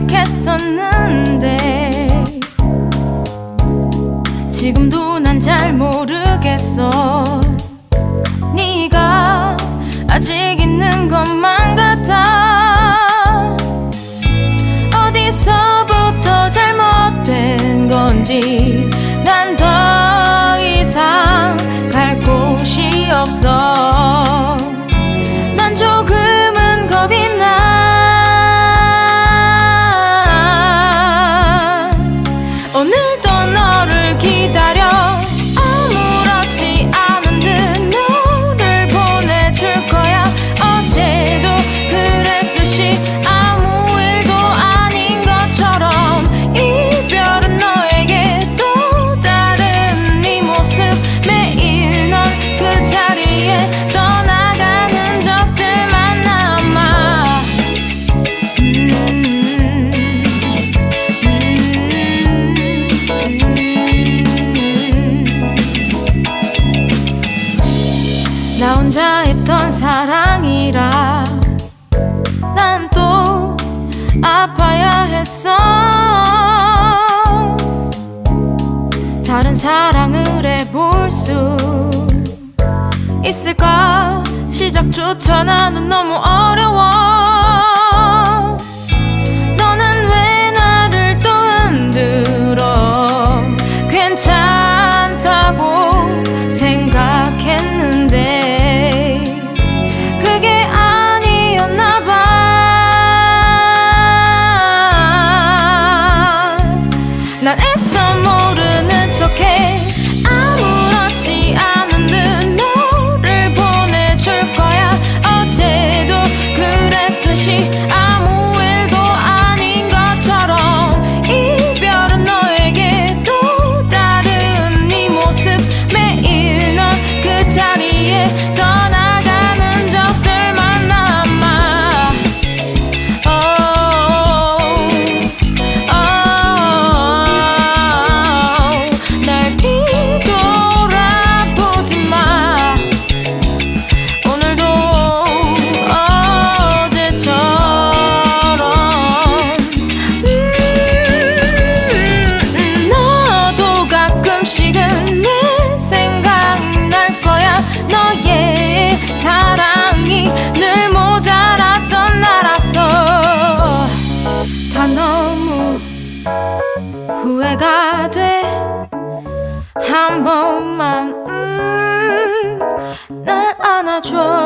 생각했었는데 지금도 난 잘 모르겠어. 네가 아직 있는 것만 같아. 어디서부터 잘못된 건지 나 혼자 했던 사랑이라 난 또 아파야 했어. 다른 사랑을 해볼 수 있을까? 시작조차 나는 너무 어려워. 다 너무 후회가 돼 한 번만 음, 날 안아줘.